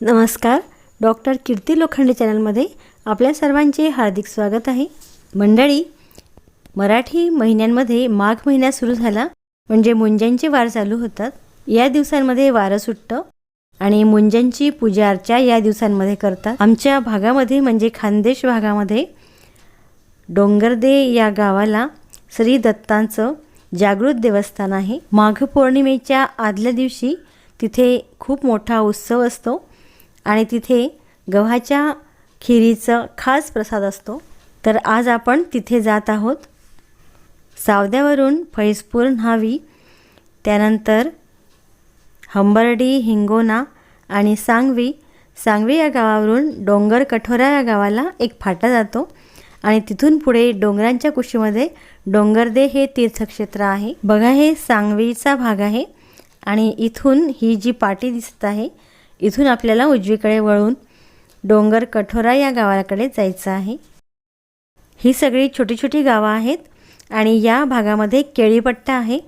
नमस्कार डॉक्टर कीर्ती लोखंडे चॅनलमध्ये आपल्या सर्वांचे हार्दिक स्वागत आहे. मंडळी मराठी महिन्यांमध्ये माघ महिना सुरू झाला म्हणजे मुंज्यांचे वार चालू होतात. या दिवसांमध्ये वारं सुटतं आणि मुंज्यांची पूजा अर्चा या दिवसांमध्ये करतात. आमच्या भागामध्ये म्हणजे खानदेश भागामध्ये डोंगरदे या गावाला श्री दत्तांचं जागृत देवस्थान आहे. माघ पौर्णिमेच्या आदल्या दिवशी तिथे खूप मोठा उत्सव असतो. आणि तिथे गव्हाच्या खिरीचं खास प्रसाद असतो. तर आज आपण तिथे जात आहोत. सावद्यावरून फैजपूर न्हावी त्यानंतर हंबर्डी हिंगोना आणि सांगवी. सांगवी या गावावरून डोंगर कठोरा या गावाला एक फाटा जातो आणि तिथून पुढे डोंगरांच्या कुशीमध्ये डोंगरदे हे तीर्थक्षेत्र आहे. बघा हे सांगवीचा भाग आहे आणि इथून ही जी पाटी दिसत आहे इथून आपल्याला उजवीकडे वळून डोंगर कठोरा या गावाकडे जायचं आहे. ही सगळी छोटी छोटी गावं आहेत आणि या भागामध्ये केळीपट्टा आहे.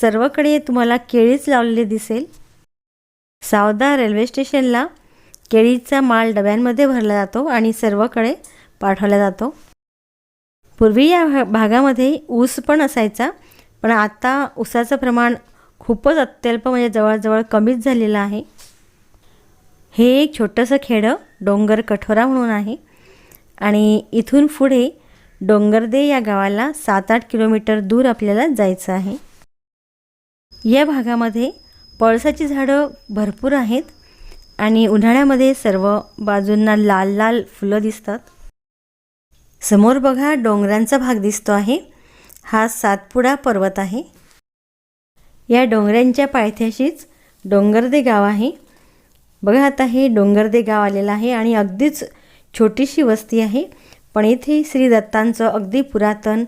सर्वकडे तुम्हाला केळीच लावलेली दिसेल. सावदा रेल्वे स्टेशनला केळीचा माल डब्यांमध्ये भरला जातो आणि सर्वकडे पाठवला जातो. पूर्वी या भा- भागामध्ये ऊस पण असायचा पण आता ऊसाचं प्रमाण खूपच अत्यल्प म्हणजे जवळजवळ कमीच झालेलं आहे. हे एक छोटंसं खेडं डोंगर कठोरा म्हणून आहे. आणि इथून पुढे डोंगरदे या गावाला सात आठ किलोमीटर दूर आपल्याला जायचं आहे. या भागामध्ये पळसाची झाडं भरपूर आहेत आणि उन्हाळ्यामध्ये सर्व बाजूंना लाल लाल फुलं दिसतात. समोर बघा डोंगरांचा भाग दिसतो आहे. हा सातपुडा पर्वत आहे. या डोंगरांच्या पायथ्याशीच डोंगरदे गाव आहे. बघा आता हे डोंगरदे गाव आलेलं आहे आणि अगदीच छोटीशी वस्ती आहे. पण इथे श्री दत्तांचं अगदी पुरातन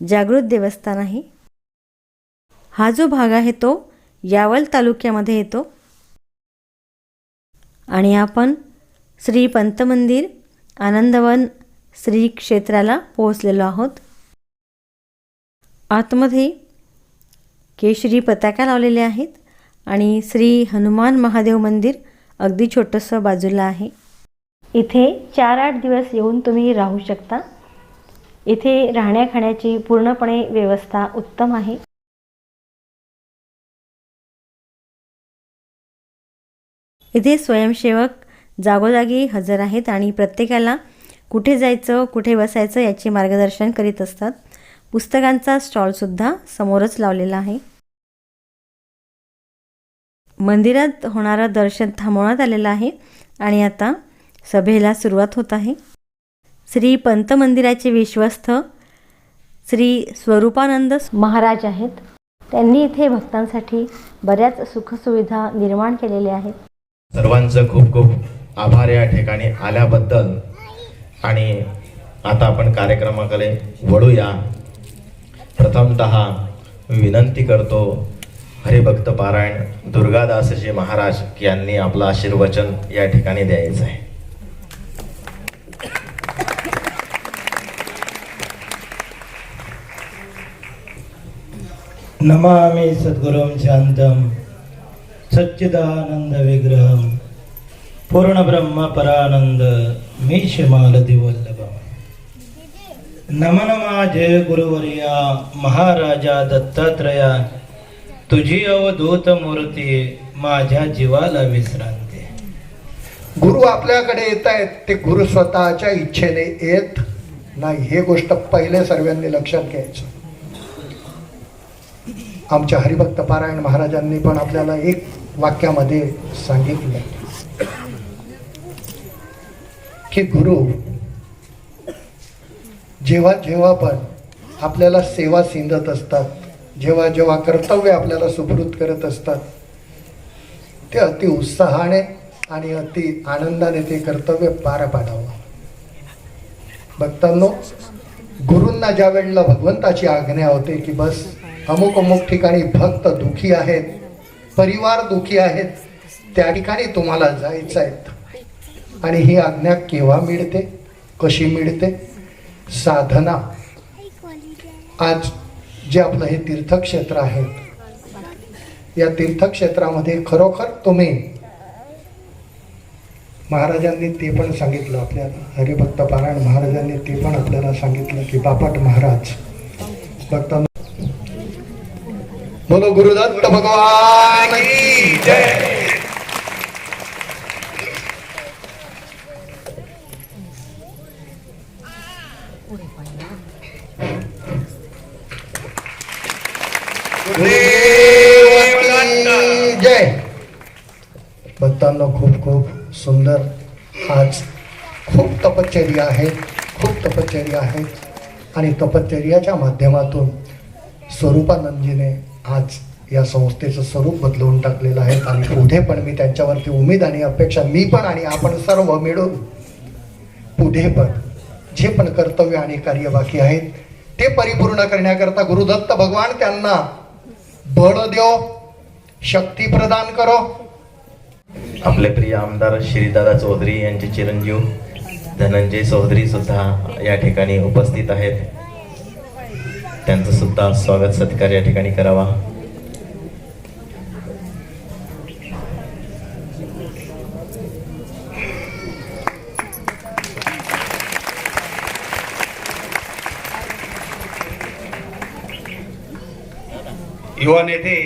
जागृत देवस्थान आहे. हा जो भाग आहे तो यावल तालुक्यामध्ये येतो. आणि आपण श्री पंतमंदिर आनंदवन श्री क्षेत्राला पोहोचलेलो आहोत. आतमध्ये केशरी पताका लावलेल्या आहेत. आणि श्री हनुमान महादेव मंदिर अगदी छोटंसं बाजूला आहे. इथे चार आठ दिवस येऊन तुम्ही राहू शकता. इथे राहण्याखाण्याची पूर्णपणे व्यवस्था उत्तम आहे. इथे स्वयंसेवक जागोजागी हजर आहेत आणि प्रत्येकाला कुठे जायचं कुठे बसायचं याचे मार्गदर्शन करीत असतात. पुस्तकांचा स्टॉलसुद्धा समोरच लावलेला आहे. मंदिरात होणारं दर्शन थांबवण्यात आलेलं आहे आणि आता सभेला सुरुवात होत आहे. श्री पंत मंदिराचे विश्वस्त श्री स्वरूपानंद महाराज आहेत. त्यांनी इथे भक्तांसाठी बऱ्याच सुखसुविधा निर्माण केलेल्या आहेत. सर्वांचं खूप खूप आभार या ठिकाणी आल्याबद्दल. आणि आता आपण कार्यक्रमाकडे वळूया. प्रथमत विनंती करतो हरिभक्त पारायण दुर्गादासजी महाराज यांनी आपलं आशीर्वचन या ठिकाणी द्यायचं आहे. नमामि सद्गुरुं शान्तं सच्चिदानन्दविग्रहं पूर्णब्रह्मपरानन्द मीशमालदिवल्लभम् नमन माझे गुरुवर्या महाराजा दत्तात्रया। तुझी अवधूत मूर्ती माझ्या जीवाला विश्रांती. गुरु आपल्याकडे येत आहेत ते गुरु स्वतःच्या इच्छेने येत नाही. हे गोष्ट पहिले सर्वांनी लक्षात घ्यायचं. आमच्या हरिभक्त पारायण महाराजांनी पण आपल्याला एक वाक्यामध्ये सांगितलं. की गुरु जेव्हा जेव्हा पण आपल्याला सेवा सिंधत असतात जेव्हा जेव्हा कर्तव्य आपल्याला सुखरूत करत असतात ते अति उत्साहाने आणि अति आनंदाने ते कर्तव्य पार पाडावं. भक्तांनो गुरूंना ज्या वेळेला भगवंताची आज्ञा होते की बस अमुक अमुक ठिकाणी भक्त दुखी आहेत परिवार दुखी आहेत त्या ठिकाणी तुम्हाला जायचं आहे. आणि ही आज्ञा केव्हा मिळते कशी मिळते? साधना. आज जे आपलं हे तीर्थक्षेत्र आहे या तीर्थक्षेत्रामध्ये खरोखर तुम्ही महाराजांनी ते पण सांगितलं आपल्याला हरिभक्त पारायण महाराजांनी ते पण आपल्याला सांगितलं की बापट महाराज भक्त बोलो गुरुदत्त भगवान की जय गुरुदेव की जय सर्वांना खूप खूप सुंदर. आज खूप तपश्चर्या आहेत खूप तपश्चर्या आहेत. आणि तपश्चर्याच्या माध्यमातून स्वरूपानंदजीने आज या संस्थेचं स्वरूप बदलवून टाकलेलं आहे. आणि पुढे पण मी त्यांच्यावरती उमेद आणि अपेक्षा मी पण आणि आपण सर्व मिळून पुढे पण जे पण कर्तव्य आणि कार्य बाकी आहेत ते परिपूर्ण करण्याकरता गुरुदत्त भगवान त्यांना बळ देव शक्ती प्रदान करो. आपले प्रिय आमदार श्रीदादा चौधरी यांचे चिरंजीव धनंजय चौधरी सुद्धा या ठिकाणी उपस्थित आहेत. त्यांचं सुद्धा स्वागत सत्कार या ठिकाणी करावा. युवा नेते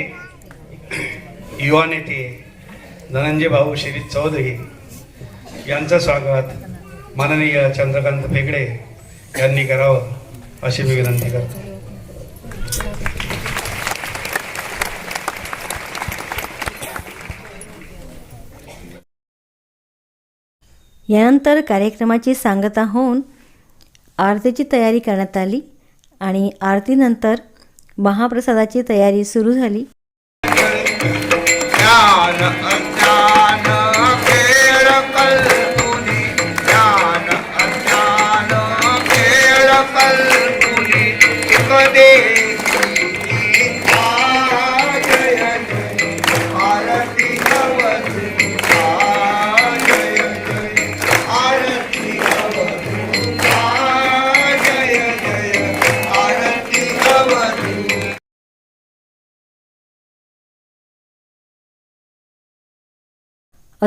युवा नेते धनंजय भाऊ श्री चौधरी यांचं स्वागत माननीय चंद्रकांत फेगडे यांनी करावं अशी मी विनंती करतो. यानंतर कार्यक्रमाची सांगता होऊन आरतीची तयारी करण्यात आली आणि आरतीनंतर महाप्रसादाची तयारी सुरू झाली. day.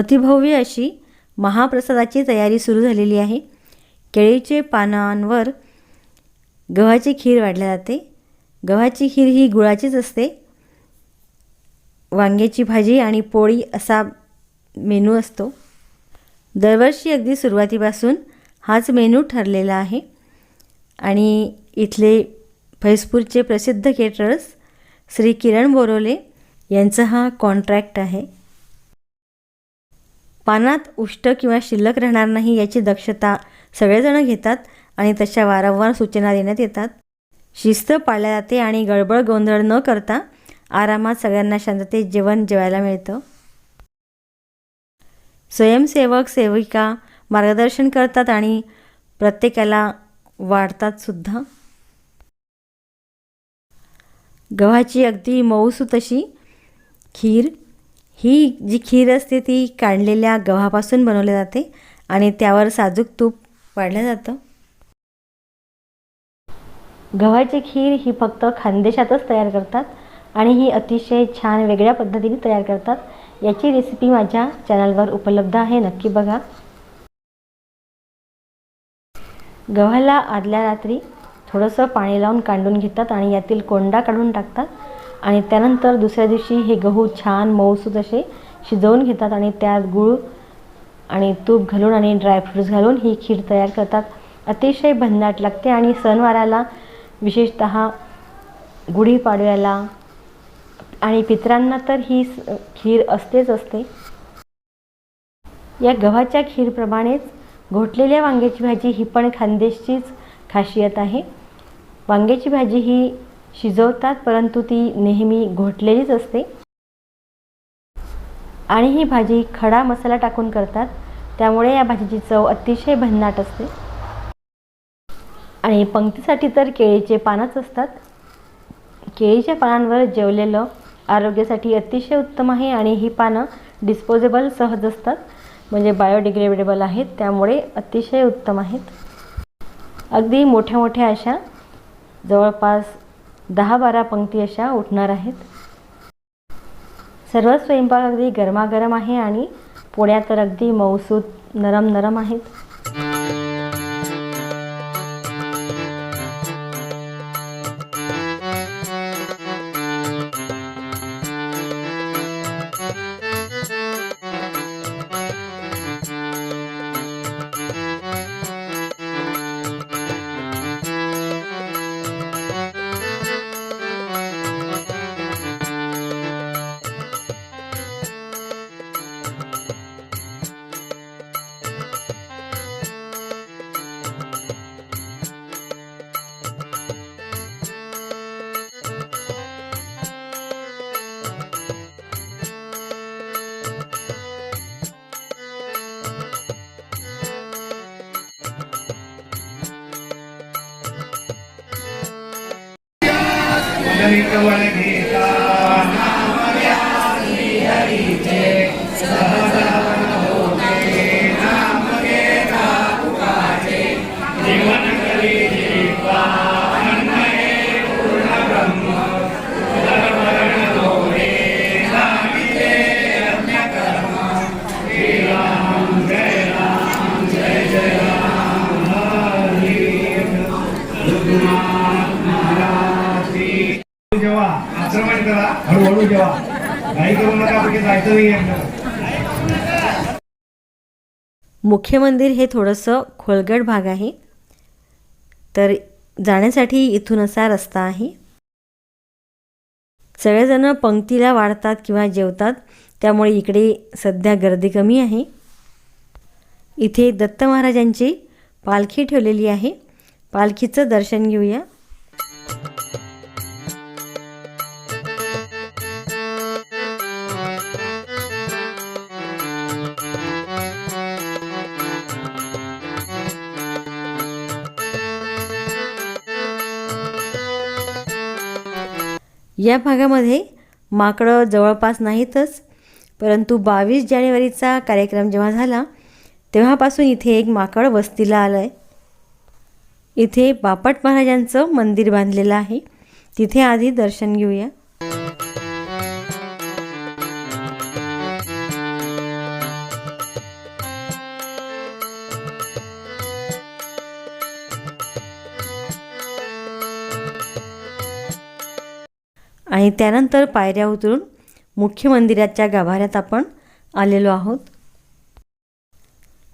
अतिभव्य अशी महाप्रसादाची तयारी सुरू झालेली आहे. केळीचे पानांवर गव्हाची खीर वाढल्या जाते. गव्हाची खीर ही गुळाचीच असते. वांग्याची भाजी आणि पोळी असा मेनू असतो. दरवर्षी अगदी सुरुवातीपासून हाच मेनू ठरलेला आहे. आणि इथले फैजपूरचे प्रसिद्ध केटरर्स श्री किरण बोरोले यांचा हा कॉन्ट्रॅक्ट आहे. पानात उष्ट किंवा शिल्लक राहणार नाही याची दक्षता सगळेजण घेतात आणि तशा वारंवार सूचना देण्यात येतात. शिस्त पाळल्या जाते आणि गडबड गोंधळ न करता आरामात सगळ्यांना शांततेत जेवण जेवायला मिळतं. स्वयंसेवक सेविका मार्गदर्शन करतात आणि प्रत्येकाला वाढतात सुद्धा. गव्हाची अगदी मऊसू तशी खीर ही जी खीर असते ती काढलेल्या गव्हापासून बनवली जाते आणि त्यावर साजूक तूप वाढलं जातं. गव्हाची खीर ही फक्त खानदेशातच तयार करतात आणि ही अतिशय छान वेगळ्या पद्धतीने तयार करतात. याची रेसिपी माझ्या चॅनलवर उपलब्ध आहे नक्की बघा. गव्हाला आदल्या रात्री थोडंसं पाणी लावून कांडून घेतात आणि यातील कोंडा काढून टाकतात. आणि त्यानंतर दुसऱ्या दिवशी हे गहू छान मऊसूत असे शिजवून घेतात आणि त्यात गूळ आणि तूप घालून आणि ड्रायफ्रूट्स घालून ही खीर तयार करतात. अतिशय भन्नाट लागते आणि सणवाराला विशेषत गुढीपाडव्याला आणि पितरांना तर ही स- खीर असतेच असते. या गव्हाच्या खीरप्रमाणेच घोटलेल्या वांग्याची भाजी ही पण खानदेशचीच खासियत आहे. वांग्याची भाजी ही शिजवतात परंतु ती नेहमी घोटलेलीच असते. आणि ही भाजी खडा मसाला टाकून करतात. त्यामुळे या भाजीची चव अतिशय भन्नाट असते. आणि पंक्तीसाठी तर केळीचे पानच असतात. केळीच्या पानांवर जेवलेलं आरोग्यासाठी अतिशय उत्तम आहे आणि ही पानं डिस्पोजेबल सहज असतात. म्हणजे बायोडिग्रेडेबल आहेत त्यामुळे अतिशय उत्तम आहेत. अगदी मोठ्या मोठ्या अशा जवळपास दहा बारा पंक्ती अशा उठणार आहेत. सर्व स्वयंपाक अगदी गरमागरम आहे आणि पोळ्या तर अगदी मऊसूत नरम नरम आहेत. मुख्य मंदिर हे थोडंसं खोलगड भाग आहे. तर जाण्यासाठी इथून असा रस्ता आहे. सगळेजण पंक्तीला वाढतात किंवा जेवतात त्यामुळे इकडे सध्या गर्दी कमी आहे. इथे दत्त महाराजांची पालखी ठेवलेली आहे. पालखीचं दर्शन घेऊया. या भागामध्ये माकडं जवळपास नाहीतच परंतु बावीस जानेवारीचा कार्यक्रम जेव्हा झाला तेव्हापासून इथे एक माकड वस्तीला आलं आहे इथे बापट महाराजांचं मंदिर बांधलेलं आहे. तिथे आधी दर्शन घेऊया. आणि त्यानंतर पायऱ्या उतरून मुख्य मंदिराच्या गाभाऱ्यात आपण आलेलो आहोत.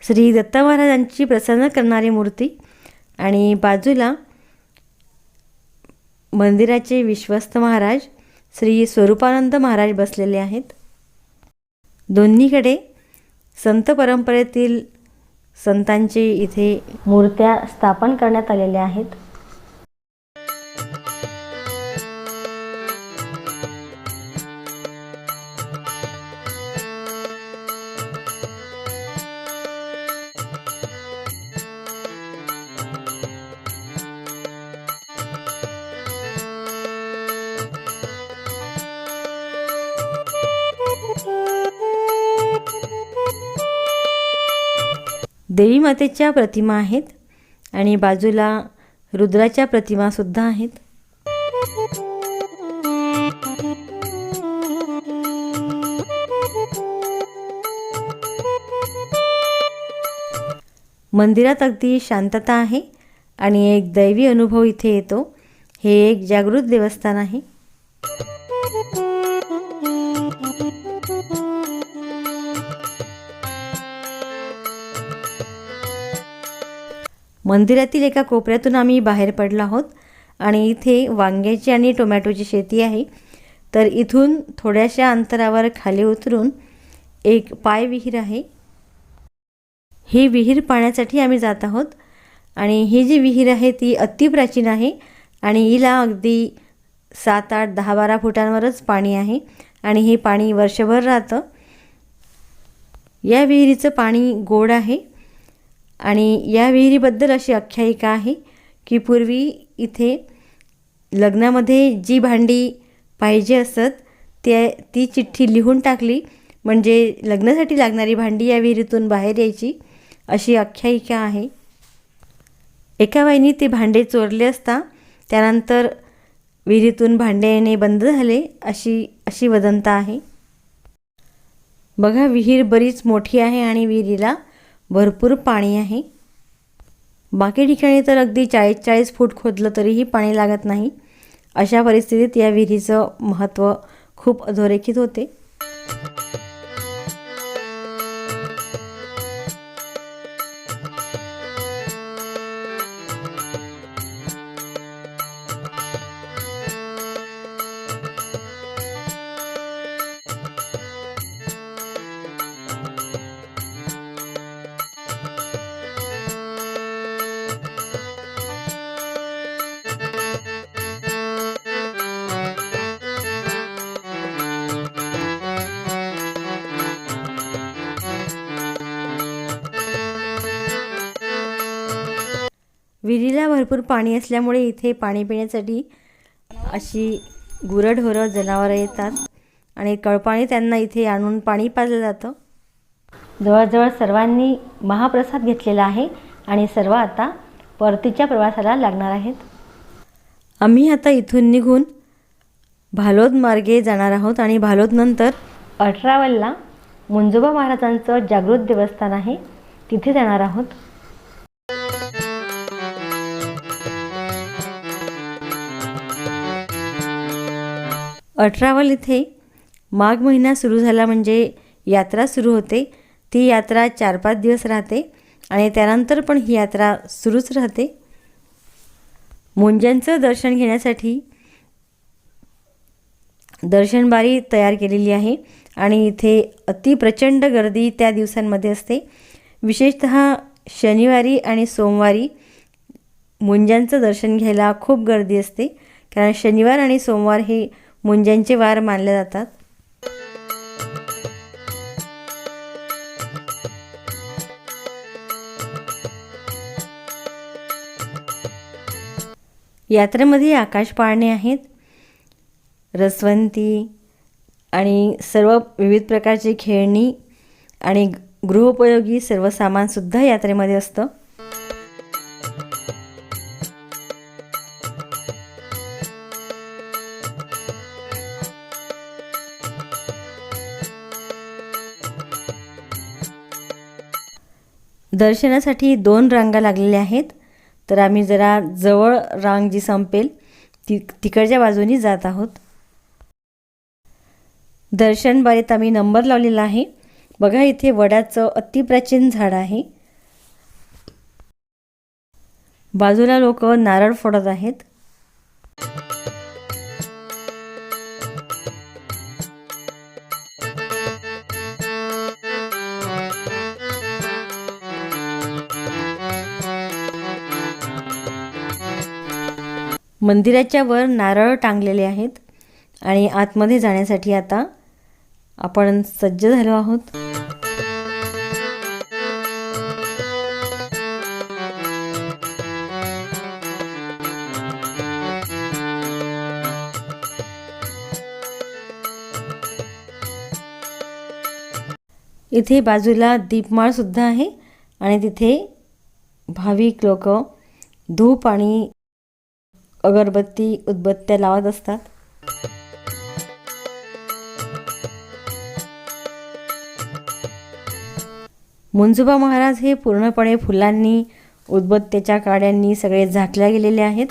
श्री दत्त महाराजांची प्रसन्न करणारी मूर्ती आणि बाजूला मंदिराचे विश्वस्त महाराज श्री स्वरूपानंद महाराज बसलेले आहेत. दोन्हीकडे संत परंपरेतील संतांची इथे मूर्त्या स्थापन करण्यात आलेल्या आहेत. देवी मातेच्या प्रतिमा आहेत आणि बाजूला रुद्राच्या प्रतिमासुद्धा आहेत. मंदिरात अगदी शांतता आहे आणि एक दैवी अनुभव इथे येतो. हे एक जागृत देवस्थान आहे. मंदिरातील एका कोपऱ्यातून आम्ही बाहेर पडलो आहोत आणि इथे वांग्याची आणि टोमॅटोची शेती आहे. तर इथून थोड्याशा अंतरावर खाली उतरून एक पाय विहीर आहे. ही विहीर पाण्यासाठी आम्ही जात आहोत आणि ही जी विहीर आहे ती अतिप्राचीन आहे आणि हिला अगदी सात आठ दहा बारा फुटांवरच पाणी आहे आणि हे पाणी वर्षभर राहतं. या विहिरीचं पाणी गोड आहे. आणि या विहिरीबद्दल अशी आख्यायिका आहे की पूर्वी इथे लग्नामध्ये जी भांडी पाहिजे असत त्या ती चिठ्ठी लिहून टाकली. म्हणजे लग्नासाठी लागणारी भांडी या विहिरीतून बाहेर यायची अशी आख्यायिका आहे. एका बाईने ते भांडे चोरले असता त्यानंतर विहिरीतून भांडे येणे बंद झाले अशी अशी वदंता आहे. बघा विहीर बरीच मोठी आहे आणि विहिरीला भरपूर पाणी आहे. बाकी ठिकाणी तर अगदी चाळीस चाळीस फूट खोदलं तरीही पाणी लागत नाही. अशा परिस्थितीत या विहिरीचं महत्त्व खूप अधोरेखित होते. विहिरीला भरपूर पाणी असल्यामुळे इथे पाणी पिण्यासाठी अशी गुरंढोरं जनावरं येतात आणि कळपाणी त्यांना इथे आणून पाणी पाजलं जातं. जवळजवळ सर्वांनी महाप्रसाद घेतलेला आहे आणि सर्व आता परतीच्या प्रवासाला लागणार आहेत. आम्ही आता इथून निघून भालोद मार्गे जाणार आहोत आणि भालोदनंतर अठरावलला मुंजोबा महाराजांचं जागृत देवस्थान आहे. तिथे जाणार आहोत. अठरावल इथे माघ महिना सुरू झाला म्हणजे यात्रा सुरू होते. ती यात्रा चार पाच दिवस राहते आणि त्यानंतर पण ही यात्रा सुरूच राहते. मुंज्यांचं दर्शन घेण्यासाठी दर्शनबारी तयार केलेली आहे आणि इथे अति प्रचंड गर्दी त्या दिवसांमध्ये असते. विशेषत शनिवारी आणि सोमवारी मुंज्यांचं दर्शन घ्यायला खूप गर्दी असते. कारण शनिवार आणि सोमवार हे मुंज्यांचे वार मानले जातात. यात्रेमध्ये आकाश पाळणे आहेत. रसवंती आणि सर्व विविध प्रकारची खेळणी आणि गृहोपयोगी सर्व सामानसुद्धा यात्रेमध्ये असतं. दर्शनासाठी दोन रांगा लागलेल्या आहेत. तर आम्ही जरा जवळ रांग जी संपेल ती तिकडच्या बाजूनी जात आहोत. दर्शनबारीत आम्ही नंबर लावलेला आहे. बघा इथे वडाचं अतिप्राचीन झाड आहे. बाजूला लोक नारळ फोडत आहेत. मंदिराच्या वर नारळ टांगलेले आहेत आणि आतमध्ये जाण्यासाठी आता आपण सज्ज झालो आहोत. इथे बाजूला दीपमाळ सुद्धा आहे आणि तिथे भाविक लोक धूप आणि अगरबत्ती उदबत्त्या लावत असतात. मुंजुबा महाराज हे पूर्णपणे फुलांनी उदबत्त्याच्या काड्यांनी सगळे झाकल्या गेलेले आहेत.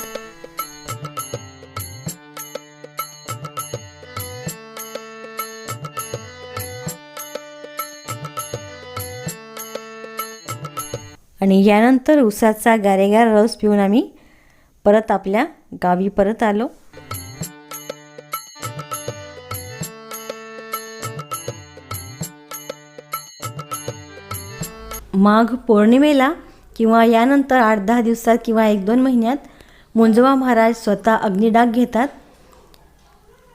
आणि यानंतर उसाचा गारेगार रस पिऊन आम्ही परत आपल्या गावी परत आलो. माघ पौर्णिमेला किंवा यानंतर आठ दहा दिवसात किंवा एक दोन महिन्यात मुंजवा महाराज स्वतः अग्निडाग घेतात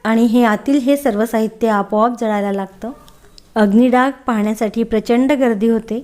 आणि हे आतील हे सर्व साहित्य आपोआप जळायला लागतं. अग्निडाग पाहण्यासाठी प्रचंड गर्दी होते.